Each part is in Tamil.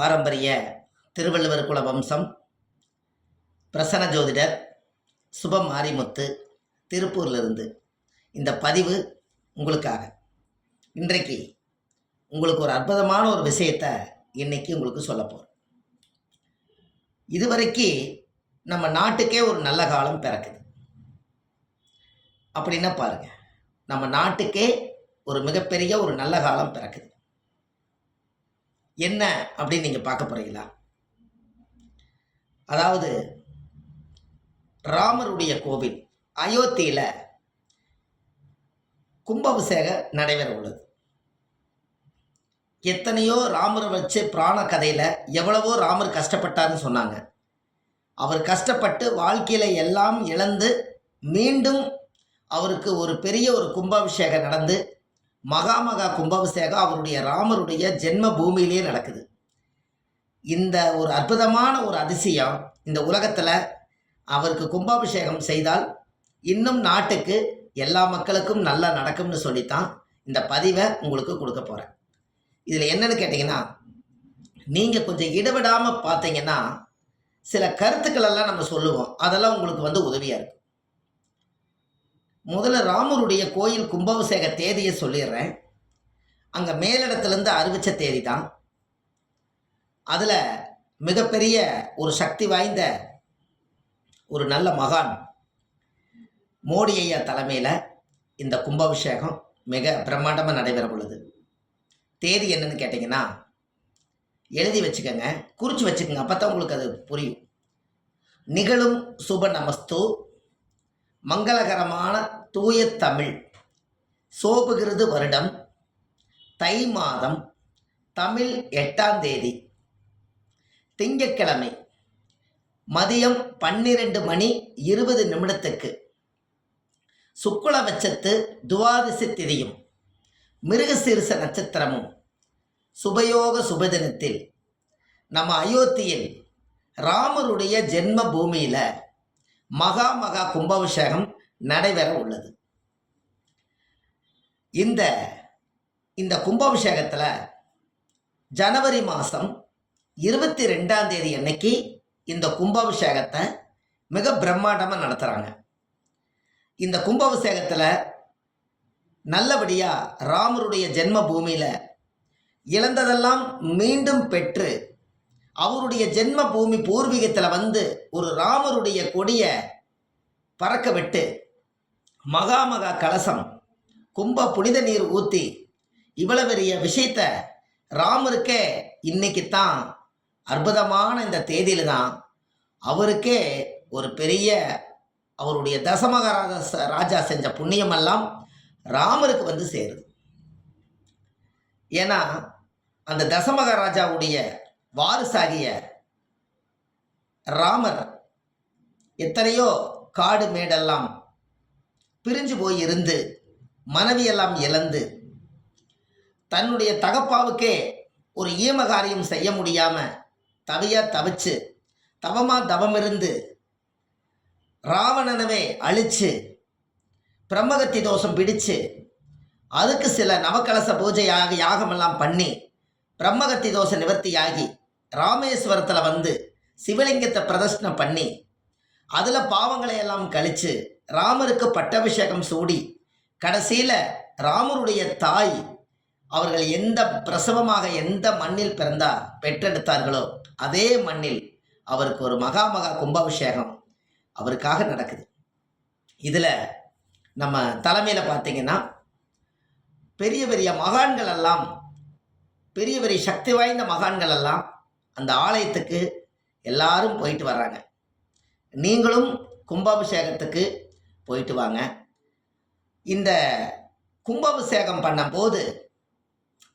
பாரம்பரிய திருவள்ளுவர் குல வம்சம் பிரசன்ன ஜோதிடர் சுபம் மாரிமுத்து திருப்பூர்லிருந்து. இந்த பதிவு உங்களுக்காக. இன்றைக்கு உங்களுக்கு ஒரு அற்புதமான ஒரு விஷயத்தை இன்னைக்கு உங்களுக்கு சொல்ல போகிறேன் இதுவரைக்கு நம்ம நாட்டுக்கே ஒரு நல்ல காலம் பிறக்குது. அப்படின்னா பாருங்கள் நம்ம நாட்டுக்கே ஒரு மிகப்பெரிய ஒரு நல்ல காலம் பிறக்குது. என்ன அப்படின்னு நீங்கள் பார்க்க போறீங்களா? அதாவது ராமருடைய கோவில் அயோத்தியில் கும்பாபிஷேகம் நடைபெற உள்ளது. எத்தனையோ ராமரை வச்சு புராண கதையில் எவ்வளவோ ராமர் கஷ்டப்பட்டாருன்னு சொன்னாங்க. அவர் கஷ்டப்பட்டு வாழ்க்கையில் எல்லாம் இழந்து மீண்டும் அவருக்கு ஒரு பெரிய ஒரு கும்பாபிஷேகம் நடந்து மகா மகா கும்பாபிஷேகம் அவருடைய ராமருடைய ஜென்ம பூமியிலேயே நடக்குது. இந்த ஒரு அற்புதமான ஒரு அதிசயம் இந்த உலகத்தில் அவருக்கு கும்பாபிஷேகம் செய்தால் இன்னும் நாட்டுக்கு எல்லா மக்களுக்கும் நல்லா நடக்கும்னு சொல்லித்தான் இந்த பதிவை உங்களுக்கு கொடுக்க போகிறேன் இதில் என்னன்னு கேட்டிங்கன்னா நீங்கள் கொஞ்சம் இடவிடாமல் பார்த்தீங்கன்னா சில கருத்துக்கள் எல்லாம் நம்ம சொல்லுவோம். அதெல்லாம் உங்களுக்கு வந்து உதவியாக இருக்கும். முதல்ல ராமருடைய கோயில் கும்பாபிஷேக தேதியை சொல்லிடுறேன். அங்கே மேலிடத்துலேருந்து அறிவித்த தேதி தான் அதில் மிகப்பெரிய ஒரு சக்தி வாய்ந்த ஒரு நல்ல மகான் மோடி ஐயா தலைமையில் இந்த கும்பாபிஷேகம் மிக பிரம்மாண்டமாக நடைபெற உள்ளது தேதி என்னன்னு கேட்டிங்கன்னா எழுதி வச்சுக்கோங்க குறித்து வச்சுக்கோங்க அப்போ தான் உங்களுக்கு அது புரியும். நிகழும் சுப நமஸ்து மங்களகரமான தூய தமிழ். சோபுகிறது வருடம் தை மாதம் தமிழ் எட்டாம் தேதி. திங்கட்கிழமை மதியம் பன்னிரண்டு மணி இருபது நிமிடத்துக்கு. சுக்குலபட்சத்து துவாதசி திதியும் மிருகசீரிச நட்சத்திரமும் சுபயோக சுபதினத்தில். நம்ம அயோத்தியில் ராமருடைய ஜென்ம பூமியில் மகா மகா கும்பாபிஷேகம் நடைபெற உள்ளது. இந்த இந்த கும்பாபிஷேகத்தில் ஜனவரி மாதம் இருபத்தி ரெண்டாம் தேதி அன்னைக்கு இந்த கும்பாபிஷேகத்தை மிக பிரம்மாண்டமாக நடத்துகிறாங்க இந்த கும்பாபிஷேகத்தில் நல்லபடியாக ராமருடைய ஜென்ம பூமியில் இழந்ததெல்லாம் மீண்டும் பெற்று அவருடைய ஜென்ம பூமி பூர்வீகத்தில் வந்து ஒரு ராமருடைய கொடியை பறக்க விட்டு மகா மகா கலசம் கும்ப புனித நீர் ஊற்றி இவ்வளவு பெரிய விஷயத்த ராமருக்கே இன்னைக்கு தான் அற்புதமான இந்த தேதியில் தான் அவருக்கே ஒரு பெரிய அவருடைய தசமகராஜ ராஜா செஞ்ச புண்ணியமெல்லாம் ராமருக்கு வந்து சேருது. ஏன்னா அந்த தசமகராஜாவுடைய வாரிசாகிய ராமர் எத்தனையோ காடு மேடெல்லாம் பிரிஞ்சு போய் இருந்து மனைவியெல்லாம் இழந்து தன்னுடைய தகப்பாவுக்கே ஒரு ஈமகாரியம் செய்ய முடியாம தவியா தவிச்சு தவமா இருந்து ராவணனவே அழிச்சு பிரம்மகத்தி தோஷம் பிடிச்சு அதுக்கு சில நவக்கலச பூஜை யாக யாகமெல்லாம் பண்ணி பிரம்மகத்தி தோஷ நிவர்த்தியாகி ராமேஸ்வரத்தில் வந்து சிவலிங்கத்தை பிரதர்ஷனம் பண்ணி அதில் பாவங்களை எல்லாம் கழித்து ராமருக்கு பட்டாபிஷேகம் சூடி கடைசியில் ராமருடைய தாய் அவர்கள் எந்த பிரசவமாக எந்த மண்ணில் பிறந்தா பெற்றெடுத்தார்களோ அதே மண்ணில் அவருக்கு ஒரு மகா மகா கும்பாபிஷேகம் அவருக்காக நடக்குது. இதில் நம்ம தலைமையில் பார்த்தீங்கன்னா பெரிய பெரிய மகான்கள் எல்லாம் பெரிய பெரிய சக்தி வாய்ந்த மகான்கள் எல்லாம் அந்த ஆலயத்துக்கு எல்லாரும் போயிட்டு வர்றாங்க. நீங்களும் கும்பாபிஷேகத்துக்கு போயிட்டு வாங்க. இந்த கும்பாபிஷேகம் பண்ணும்போது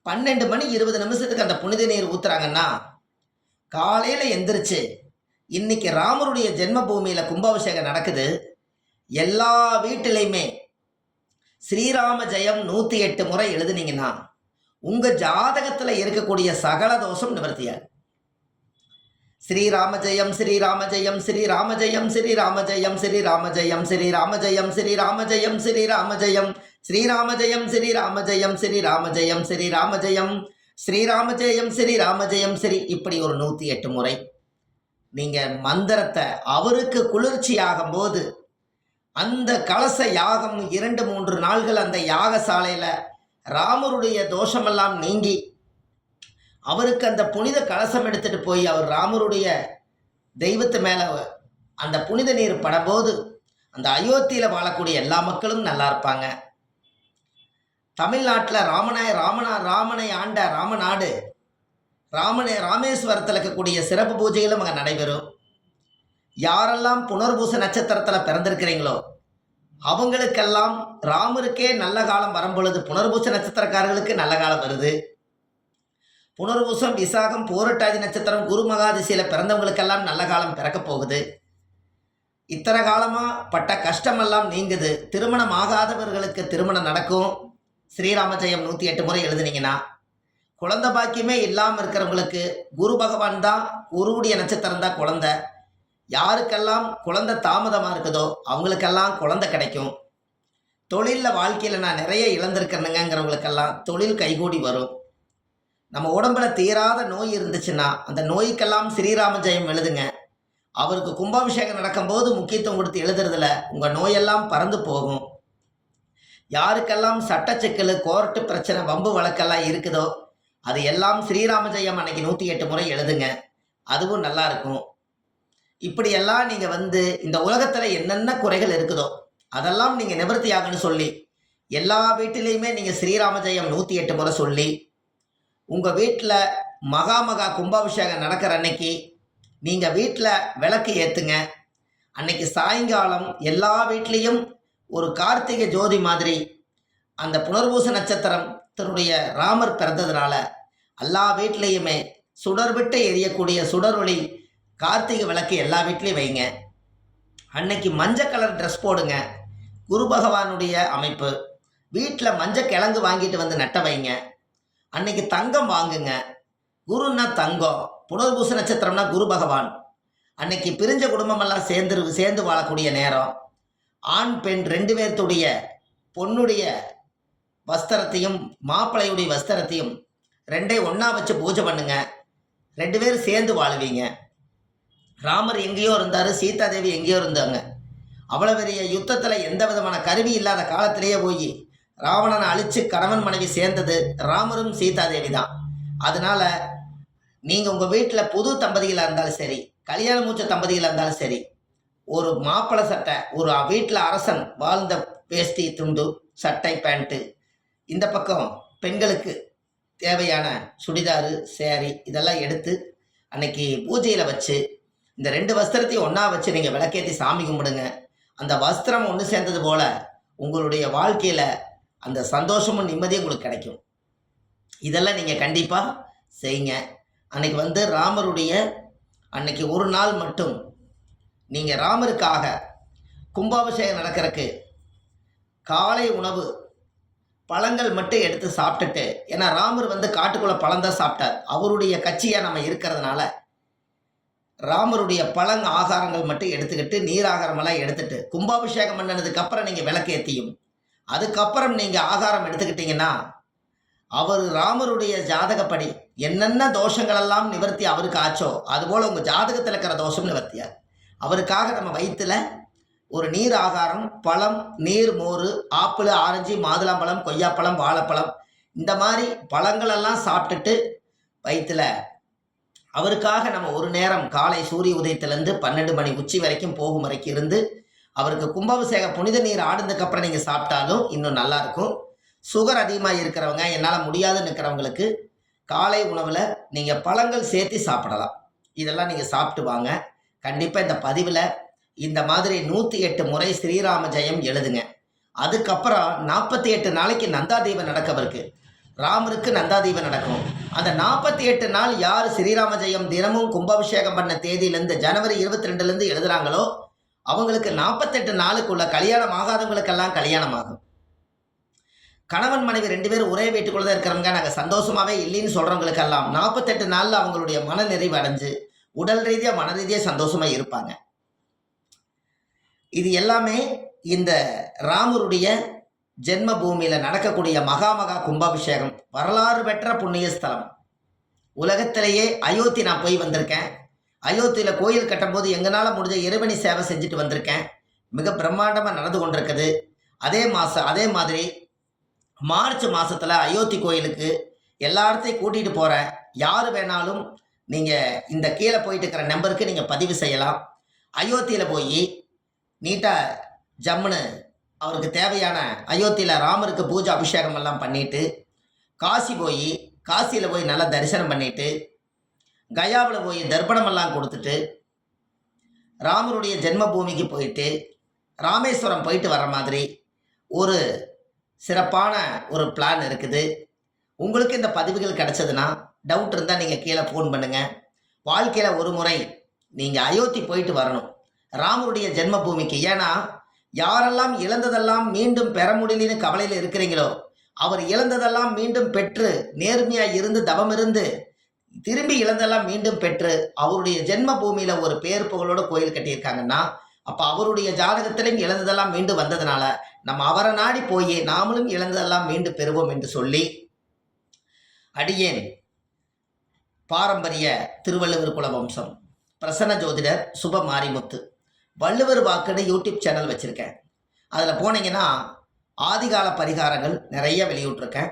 பன்னெண்டு மணி இருபது நிமிஷத்துக்கு அந்த புனித நீர் ஊத்துறாங்கன்னா காலையில் எந்திரிச்சு இன்னைக்கு ராமருடைய ஜென்ம பூமியில் கும்பாபிஷேகம் நடக்குது. எல்லா வீட்டிலையுமே ஸ்ரீராம ஜெயம் நூற்றி எட்டு முறை எழுதுனீங்கன்னா உங்கள் ஜாதகத்தில் இருக்கக்கூடிய சகல தோஷம் நிவர்த்தியாகும். ஸ்ரீராம ஜெயம் ஸ்ரீராம ஜெயம் ஸ்ரீராம ஜெயம் ஸ்ரீராம ஜெயம் ஸ்ரீராம ஜெயம் ஸ்ரீராம ஜெயம் ஸ்ரீராம ஜெயம் ஸ்ரீராம ஜெயம் ஸ்ரீராம ஜெயம் ஸ்ரீராம ஜெயம் ஸ்ரீராம ஜெயம் ஸ்ரீராம ஜெயம் ஸ்ரீராம ஜெயம் ஸ்ரீராம ஜெயம் ஸ்ரீ இப்படி ஒரு நூற்றி எட்டு முறை நீங்கள் மந்திரத்தை அவருக்கு குளிர்ச்சி ஆகும்போது அந்த கலச யாகம் இரண்டு மூன்று நாள்கள் அந்த யாகசாலையில் ராமருடைய தோஷமெல்லாம் நீங்கி அவருக்கு அந்த புனித கலசம் எடுத்துட்டு போய் அவர் ராமருடைய தெய்வத்து மேலே அந்த புனித நீர் படும்போது அந்த அயோத்தியில் வாழக்கூடிய எல்லா மக்களும் நல்லா இருப்பாங்க. தமிழ்நாட்டில் ராமனாய் ராமனா ராமனை ஆண்ட ராமநாடு ராமனே ராமேஸ்வரத்தில் இருக்கக்கூடிய சிறப்பு பூஜைகளும் அங்கே நடைபெறும். யாரெல்லாம் புனர்பூச நட்சத்திரத்தில் பிறந்திருக்கிறீங்களோ அவங்களுக்கெல்லாம் ராமருக்கே நல்ல காலம் வரும்பொழுது புனர்பூச நட்சத்திரக்காரர்களுக்கு நல்ல காலம் வருது. புனர்வூசம் விசாகம் போரட்டாதி நட்சத்திரம் குரு மகாதிசையில் பிறந்தவங்களுக்கெல்லாம் நல்ல காலம் பிறக்கப் போகுது. இத்தனை காலமாக பட்ட கஷ்டமெல்லாம் நீங்குது. திருமணம் ஆகாதவர்களுக்கு திருமணம் நடக்கும். ஸ்ரீராமஜெயம் நூற்றி எட்டு முறை எழுதுனீங்கன்னா குழந்த பாக்கியமே இல்லாமல் இருக்கிறவங்களுக்கு குரு பகவான் தான் குருவுடைய நட்சத்திரம் தான் குழந்த. யாருக்கெல்லாம் குழந்த தாமதமாக இருக்குதோ அவங்களுக்கெல்லாம் குழந்தை கிடைக்கும். தொழிலில் வாழ்க்கையில் நான் நிறைய இழந்திருக்கிறேனுங்கிறவங்களுக்கெல்லாம் தொழில் கைகூடி வரும். நம்ம உடம்புல தீராத நோய் இருந்துச்சுன்னா அந்த நோய்க்கெல்லாம் ஸ்ரீராம ஜெயம் எழுதுங்க. அவருக்கு கும்பாபிஷேகம் நடக்கும்போது முக்கியத்துவம் கொடுத்து எழுதுறதுல உங்கள் நோயெல்லாம் பறந்து போகும். யாருக்கெல்லாம் சட்டச்சிக்கல் கோர்ட்டு பிரச்சனை வம்பு வழக்கெல்லாம் இருக்குதோ அது எல்லாம் ஸ்ரீராம ஜெயம் அன்னைக்கு நூற்றி எட்டு முறை எழுதுங்க. அதுவும் நல்லா இருக்கும். இப்படியெல்லாம் நீங்கள் வந்து இந்த உலகத்தில் என்னென்ன குறைகள் இருக்குதோ அதெல்லாம் நீங்கள் நிவர்த்தி ஆகுன்னு சொல்லி எல்லா வீட்டிலையுமே நீங்கள் ஸ்ரீராம ஜெயம் நூற்றி எட்டு முறை சொல்லி உங்கள் வீட்டில் மகா மகா கும்பாபிஷேகம் நடக்கிற அன்னைக்கு நீங்கள் வீட்டில் விளக்கு ஏற்றுங்க அன்னைக்கு சாயங்காலம் எல்லா வீட்லேயும் ஒரு கார்த்திகை ஜோதி மாதிரி அந்த புனர்பூச நட்சத்திரம் தன்னுடைய ராமர் பிறந்ததுனால எல்லா வீட்லேயுமே சுடர் விட்டு எரியக்கூடிய சுடர் ஒளி கார்த்திகை விளக்கு எல்லா வீட்லேயும் வைங்க. அன்னைக்கு மஞ்சள் கலர் ட்ரெஸ் போடுங்க. குரு பகவானுடைய அமைப்பு. வீட்டில் மஞ்சள் கிழங்கு வாங்கிட்டு வந்து நட்ட வைங்க. அன்னைக்கு தங்கம் வாங்குங்க. குருன்னா தங்கம். புனர்பூச நட்சத்திரம்னா குரு பகவான். அன்னைக்கு பிரிஞ்ச குடும்பமெல்லாம் சேர்ந்து சேர்ந்து வாழக்கூடிய நேரம். ஆண் பெண் ரெண்டு பேர்த்துடைய பொண்ணுடைய வஸ்திரத்தையும் மாப்பிள்ளையுடைய வஸ்திரத்தையும் ரெண்டே ஒன்றா வச்சு பூஜை பண்ணுங்க. ரெண்டு பேரும் சேர்ந்து வாழுவீங்க. ராமர் எங்கேயோ இருந்தார் சீதாதேவி எங்கேயோ இருந்தாங்க. அவ்வளோ பெரிய யுத்தத்தில் எந்த விதமான கருவி இல்லாத காலத்திலேயே போய் ராவணனை அழித்து கணவன் மனைவி சேர்ந்தது ராமரும் சீதாதேவி தான் அதனால நீங்கள் உங்கள் வீட்டில் புது தம்பதிகளாக இருந்தாலும் சரி கல்யாண மூச்ச தம்பதிகளாக இருந்தாலும் சரி ஒரு மாப்பிள்ள சட்டை ஒரு வீட்டில் அரசன் வாழ்ந்த வேஷ்டி துண்டு சட்டை பேண்ட்டு இந்த பக்கம் பெண்களுக்கு தேவையான சுடிதாரு சேரீ இதெல்லாம் எடுத்து அன்னைக்கு பூஜையில் வச்சு இந்த ரெண்டு வஸ்திரத்தையும் ஒன்றா வச்சு நீங்கள் விளக்கேற்றி சாமி கும்பிடுங்க. அந்த வஸ்திரம் ஒன்று சேர்ந்தது போல் உங்களுடைய வாழ்க்கையில் அந்த சந்தோஷமும் நிம்மதியும் உங்களுக்கு கிடைக்கும். இதெல்லாம் நீங்கள் கண்டிப்பாக செய்யுங்க. அன்னைக்கு வந்து ராமருடைய அன்னைக்கு ஒரு நாள் மட்டும் நீங்கள் ராமருக்காக கும்பாபிஷேகம் நடக்கிறதுக்கு காலை உணவு பழங்கள் மட்டும் எடுத்து சாப்பிட்டுட்டு ஏன்னா ராமர் வந்து காட்டுக்குள்ளே பழம் தான் சாப்பிட்டார். அவருடைய கட்சியாக நம்ம இருக்கிறதுனால ராமருடைய பழங்க ஆகாரங்கள் மட்டும் எடுத்துக்கிட்டு நீர் ஆகாரமெல்லாம் எடுத்துட்டு கும்பாபிஷேகம் பண்ணினதுக்கப்புறம் நீங்கள் விளக்கேற்றியும் அதுக்கப்புறம் நீங்கள் ஆகாரம் எடுத்துக்கிட்டீங்கன்னா அவர் ராமருடைய ஜாதகப்படி என்னென்ன தோஷங்களெல்லாம் நிவர்த்தி அவருக்கு ஆச்சோ அதுபோல் உங்கள் ஜாதகத்தில் இருக்கிற தோஷம் நிவர்த்தியா அவருக்காக நம்ம வயிற்றில் ஒரு நீர் ஆகாரம் பழம் நீர் மோர் ஆப்பிள் ஆரஞ்சு மாதுளம்பழம் கொய்யாப்பழம் வாழைப்பழம் இந்த மாதிரி பழங்களெல்லாம் சாப்பிட்டுட்டு வயிற்றில் அவருக்காக நம்ம ஒரு நேரம் காலை சூரிய உதயத்திலேருந்து பன்னெண்டு மணி உச்சி வரைக்கும் போகும் வரைக்கும் இருந்து அவருக்கு கும்பாபிஷேக புனித நீர் ஆடுனதுக்கப்புறம் நீங்கள் சாப்பிட்டாலும் இன்னும் நல்லாயிருக்கும். சுகர் அதிகமாக இருக்கிறவங்க என்னால் முடியாதுன்னு இருக்கிறவங்களுக்கு காலை உணவில் நீங்கள் பழங்கள் சேர்த்து சாப்பிடலாம். இதெல்லாம் நீங்கள் சாப்பிட்டு வாங்க. கண்டிப்பாக இந்த பதிவில் இந்த மாதிரி நூற்றி எட்டு முறை ஸ்ரீராம ஜெயம் எழுதுங்க. அதுக்கப்புறம் நாற்பத்தி எட்டு நாளைக்கு நந்தாதீபம் நடக்கவிருக்கு ராமருக்கு நந்தாதீபம் நடக்கும். அந்த நாற்பத்தி எட்டு நாள் யார் ஸ்ரீராம ஜெயம் தினமும் கும்பாபிஷேகம் பண்ண தேதியிலேருந்து ஜனவரி இருபத்தி ரெண்டுலேருந்து எழுதுகிறாங்களோ அவங்களுக்கு நாற்பத்தெட்டு நாளுக்குள்ள கல்யாணம் ஆகாதவங்களுக்கெல்லாம் கல்யாணம் ஆகும் கணவன் மனைவி ரெண்டு பேரும் ஒரே வீட்டுக்குள்ள தான் இருக்கிறவங்க நாங்கள் சந்தோஷமாவே இல்லைன்னு சொல்கிறவங்களுக்கெல்லாம் நாற்பத்தெட்டு நாளில் அவங்களுடைய மன நிறைவு அடைஞ்சு உடல் ரீதியாக மன ரீதியாக சந்தோஷமாக இருப்பாங்க. இது எல்லாமே இந்த ராமருடைய ஜென்ம பூமியில் நடக்கக்கூடிய மகா மகா கும்பாபிஷேகம் வரலாறு பெற்ற புண்ணிய ஸ்தலம் உலகத்திலேயே அயோத்தி நான் போய் வந்திருக்கேன். அயோத்தியில் கோயில் கட்டும்போது எங்களால் முடிஞ்ச இறைவனி சேவை செஞ்சுட்டு வந்திருக்கேன். மிக பிரம்மாண்டமாக நடந்து கொண்டிருக்குது. அதே மாதம் அதே மாதிரி மார்ச் மாதத்தில் அயோத்தி கோயிலுக்கு எல்லாத்தையும் கூட்டிகிட்டு போகிறேன் யார் வேணாலும் நீங்கள் இந்த கீழே போயிட்டு இருக்கிற நம்பருக்கு நீங்கள் பதிவு செய்யலாம். அயோத்தியில் போய் நீட்டாக ஜம்முன்னு அவருக்கு தேவையான அயோத்தியில் ராமருக்கு பூஜை அபிஷேகம் எல்லாம் பண்ணிவிட்டு காசி போய் காசியில் போய் நல்லா தரிசனம் பண்ணிவிட்டு கயாவில் போய் தர்ப்பணமெல்லாம் கொடுத்துட்டு ராமருடைய ஜென்மபூமிக்கு போயிட்டு ராமேஸ்வரம் போயிட்டு வர மாதிரி ஒரு சிறப்பான ஒரு பிளான் இருக்குது. உங்களுக்கு இந்த பதிவுகள் கிடச்சதுன்னா டவுட் இருந்தால் நீங்கள் கீழே ஃபோன் பண்ணுங்கள் வாழ்க்கையில் ஒரு முறை நீங்கள் அயோத்தி போயிட்டு வரணும். ராமருடைய ஜென்மபூமிக்கு. ஏன்னா யாரெல்லாம் இழந்ததெல்லாம் மீண்டும் பெற முடியலன்னு கவலையில் இருக்கிறீங்களோ அவர் இழந்ததெல்லாம் மீண்டும் பெற்று நேர்மையாக இருந்து தவம் இருந்து திரும்பி இழந்தெல்லாம் மீண்டும் பெற்று அவருடைய ஜென்ம பூமியில் ஒரு பேர் புகழோட கோயில் கட்டியிருக்காங்கன்னா அப்போ அவருடைய ஜாதகத்திலையும் இழந்ததெல்லாம் மீண்டும் வந்ததுனால நம்ம அவரை நாடி போய் நாமளும் இழந்ததெல்லாம் மீண்டும் பெறுவோம் என்று சொல்லி அடியேன் பாரம்பரிய திருவள்ளுவர் குல வம்சம் பிரசன்ன ஜோதிடர் சுப மாரிமுத்து வள்ளுவர் வாக்குன்னு யூடியூப் சேனல் வச்சுருக்கேன். அதில் போனீங்கன்னா ஆதிகால பரிகாரங்கள் நிறைய வெளியிட்ருக்கேன்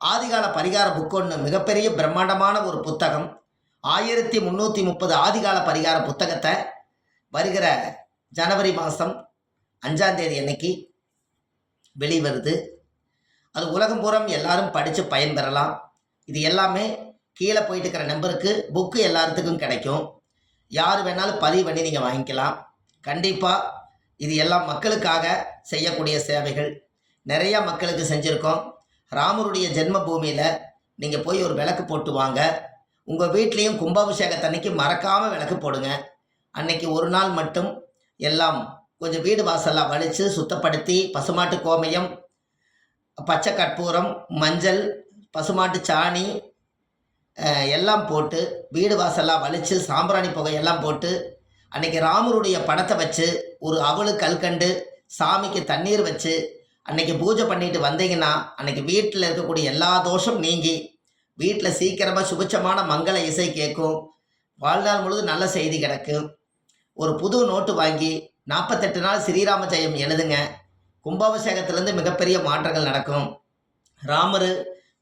ஆதிகால பரிகார புக் ஒன்று மிகப்பெரிய பிரம்மாண்டமான ஒரு புத்தகம். ஆயிரத்தி முந்நூற்றி முப்பது ஆதிகால பரிகார புத்தகத்தை வருகிற ஜனவரி மாதம் அஞ்சாந்தேதி அன்னைக்கு வெளிவருது. அது உலகம் பூரம் எல்லாரும் படித்து பயன்பெறலாம். இது எல்லாமே கீழே போயிட்டு இருக்கிற நம்பருக்கு புக்கு எல்லாத்துக்கும் கிடைக்கும். யார் வேணாலும் பதிவு பண்ணி நீங்கள் வாங்கிக்கலாம். கண்டிப்பாக இது எல்லாம் மக்களுக்காக செய்யக்கூடிய சேவைகள். நிறையா மக்களுக்கு செஞ்சுருக்கோம். ராமருடைய ஜென்ம பூமியில் நீங்கள் போய் ஒரு விளக்கு போட்டு வாங்க. உங்கள் வீட்லேயும் கும்பாபிஷேகத்தன்னைக்கு மறக்காமல் விளக்கு போடுங்க. அன்னைக்கு ஒரு நாள் மட்டும் எல்லாம் கொஞ்சம் வீடு வாசல்லாம் வலித்து சுத்தப்படுத்தி பசுமாட்டு கோமயம் பச்சை கற்பூரம் மஞ்சள் பசுமாட்டு சாணி எல்லாம் போட்டு வீடு வாசல்லாம் வலித்து சாம்பிராணி புகையெல்லாம் போட்டு அன்னைக்கு ராமருடைய படத்தை வச்சு ஒரு அவளு கல்கண்டு சாமிக்கு தண்ணீர் வச்சு அன்னைக்கு பூஜை பண்ணிட்டு வந்தீங்கன்னா அன்னைக்கு வீட்டில் இருக்கக்கூடிய எல்லா தோஷம் நீங்கி வீட்டில் சீக்கிரமாக சுபிச்சமான மங்கள இசை கேட்கும். வாழ்நாள் முழுது நல்ல செய்தி கிடக்கும். ஒரு புது நோட்டு வாங்கி நாற்பத்தெட்டு நாள் ஸ்ரீராம ஜெயம் எழுதுங்க. கும்பாபிஷேகத்திலேருந்து மிகப்பெரிய மாற்றங்கள் நடக்கும். ராமர்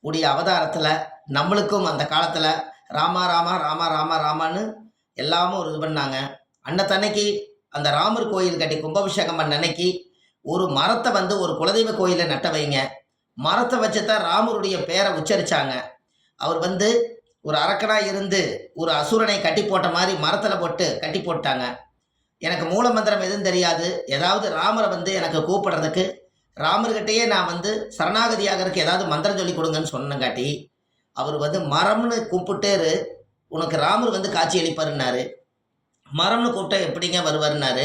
உடைய அவதாரத்தில் நம்மளுக்கும் அந்த காலத்தில் ராமா ராமா ராமா ராமா ராமான்னு எல்லாமும் ஒரு இது பண்ணாங்க. அன்னத்தன்னைக்கு அந்த ராமர் கோயில் கட்டி கும்பாபிஷேகம் பண்ண அன்னைக்கு ஒரு மரத்தை வந்து ஒரு குலதெய்வ கோயிலில் நட்ட வைங்க. மரத்தை வச்சு தான் ராமருடைய பேரை உச்சரித்தாங்க அவர் வந்து ஒரு அரக்கனாக இருந்து ஒரு அசுரனை கட்டி போட்ட மாதிரி மரத்தில் போட்டு கட்டி போட்டாங்க. எனக்கு மூல மந்திரம் எதுவும் தெரியாது. ஏதாவது ராமரை வந்து எனக்கு கூப்பிடுறதுக்கு ராமர்கிட்டயே நான் வந்து சரணாகதியாகிறதுக்கு ஏதாவது மந்திரம் சொல்லி கொடுங்கன்னு சொன்னங்காட்டி அவர் வந்து மரம்னு கூப்பிட்டேரு உனக்கு ராமர் வந்து காட்சி அளிப்பாருன்னாரு. மரம்னு கூப்பிட்டா எப்படிங்க வருவாருன்னாரு.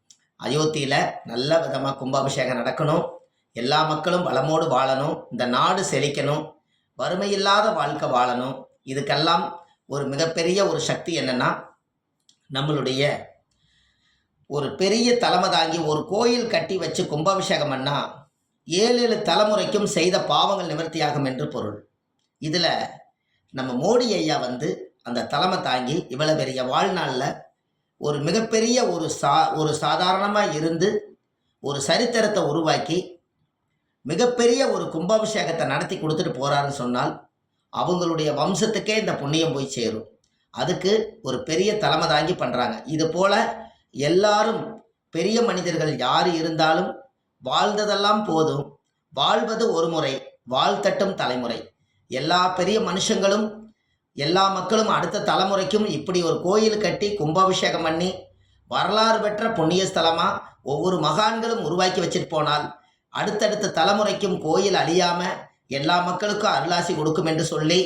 அயோத்தியில் நல்ல விதமாக கும்பாபிஷேகம் நடக்கணும். எல்லா மக்களும் வளமோடு வாழணும். இந்த நாடு செழிக்கணும். வறுமையில்லாத வாழ்க்கை வாழணும். இதுக்கெல்லாம் ஒரு மிகப்பெரிய ஒரு சக்தி என்னன்னா நம்மளுடைய ஒரு பெரிய தலைமை தாங்கி ஒரு கோயில் கட்டி வச்சு கும்பாபிஷேகம் பண்ணால் ஏழு ஏழு தலைமுறைக்கும் செய்த பாவங்கள் நிவர்த்தியாகும் என்று பொருள். இதில் நம்ம மோடி ஐயா வந்து அந்த தலைமை தாங்கி இவ்வளோ பெரிய வாழ்நாளில் ஒரு மிகப்பெரிய ஒரு சா ஒரு சாதாரணமாக இருந்து ஒரு சரித்திரத்தை உருவாக்கி மிகப்பெரிய ஒரு கும்பாபிஷேகத்தை நடத்தி கொடுத்துட்டு போகிறாருன்னு சொன்னால் அவங்களுடைய வம்சத்துக்கே இந்த புண்ணியம் போய் சேரும். அதுக்கு ஒரு பெரிய தலைமை தாங்கி பண்ணுறாங்க இது போல் எல்லாரும் பெரிய மனிதர்கள் யார் இருந்தாலும் வாழ்ந்ததெல்லாம் போதும். வாழ்வது ஒரு முறை வாழ்த்தட்டும் தலைமுறை. எல்லா பெரிய மனுஷங்களும் எல்லா மக்களும் அடுத்த தலைமுறைக்கும் இப்படி ஒரு கோயில் கட்டி கும்பாபிஷேகம் பண்ணி வரலாறு பெற்ற புண்ணிய ஸ்தலமாக ஒவ்வொரு மகான்களும் உருவாக்கி வச்சுட்டு போனால் அடுத்தடுத்த தலைமுறைக்கும் கோயில் அழியாமல் எல்லா மக்களுக்கும் அருளாசி கொடுக்கும் என்று சொல்லி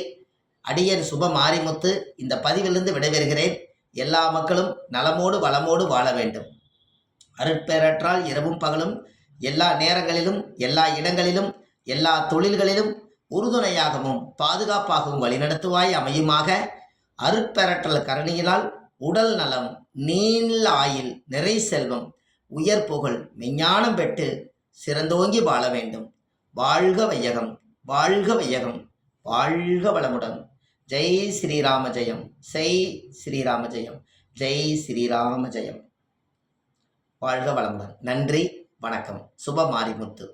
அடியன் சுப மாரிமுத்து இந்த பதிவிலிருந்து விடைபெறுகிறேன். எல்லா மக்களும் நலமோடு வளமோடு வாழ வேண்டும். அருட்பேரற்றால் இரவும் பகலும் எல்லா நேரங்களிலும் எல்லா இடங்களிலும் எல்லா தொழில்களிலும் உறுதுணையாகவும் பாதுகாப்பாகவும் வழிநடத்துவாய் அமையுமாக. அருட்பெறற்றல் கரணியினால் உடல் நலம் நீள் ஆயில் நிறை செல்வம் உயர் புகழ் மெஞ்ஞானம் பெற்று சிறந்தோங்கி வாழ வேண்டும். வாழ்க வையகம் வாழ்க வையகம் வாழ்க வளமுடன். ஜெய் ஸ்ரீராம ஜெயம் செய் ஸ்ரீராம ஜெயம் ஜெய் ஸ்ரீராம ஜெயம். வாழ்க வளமுடன். நன்றி வணக்கம். சுப மாரிமுத்து